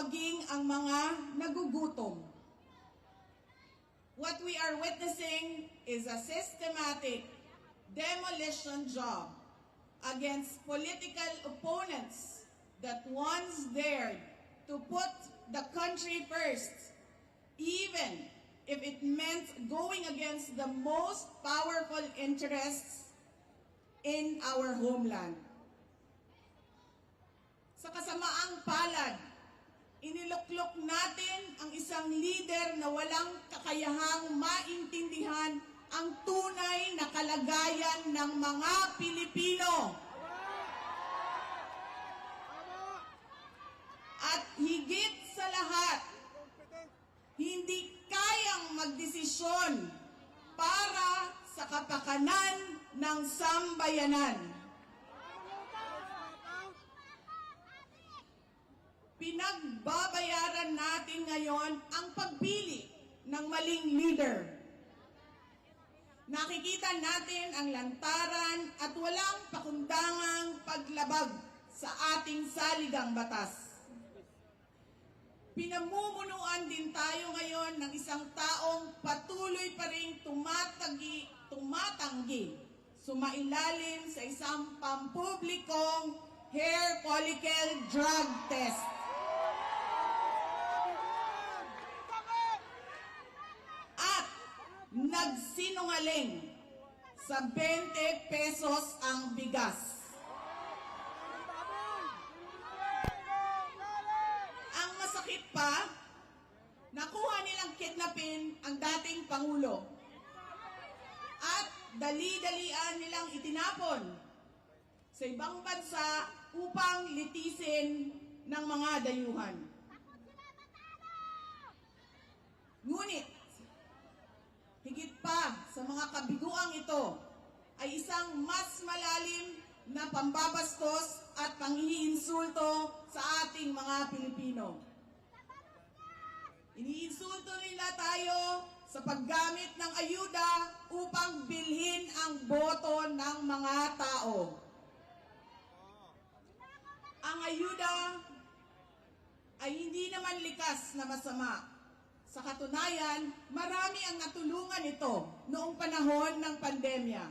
maging ang mga nagugutom. What we are witnessing is a systematic demolition job against political opponents that once dared to put the country first, even if it meant going against the most powerful interests in our homeland. Sa kasamaang palad, iniluklok natin ang isang leader na walang kakayahang maintindihan ang tunay na kalagayan ng mga Pilipino. At higit sa lahat, hindi kayang magdesisyon para sa kapakanan ng sambayanan. Pinagbabayaran natin ngayon ang pagpili ng maling leader. Nakikita natin ang lantaran at walang pakundangang paglabag sa ating saligang batas. Pinamumunuan din tayo ngayon ng isang taong patuloy pa rin tumatagi, tumatanggi, sumailalim sa isang pampublikong hair follicle drug test. At nagsinungaling sa 20 pesos ang bigas. Ang masakit pa, nakuha nilang kidnapin ang dating Pangulo. At dali-dalian nilang itinapon sa ibang bansa upang litisin ng mga dayuhan. Ngunit, higit pa sa mga kabiguang ito ay isang mas malalim na pambabastos at panghihinsulto sa ating mga Pilipino. Iniinsulto nila tayo sa paggamit ng ayuda upang bilhin ang boto ng mga tao. Ang ayuda ay hindi naman likas na masama. Sa katunayan, marami ang natulungan ito noong panahon ng pandemya.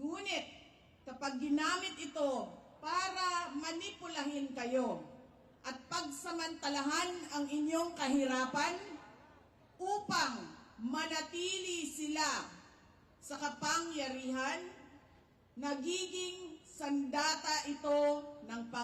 Ngunit, kapag ginamit ito para manipulahin kayo at pagsamantalahan ang inyong kahirapan upang manatili sila sa kapangyarihan, nagiging sandata ito ng pang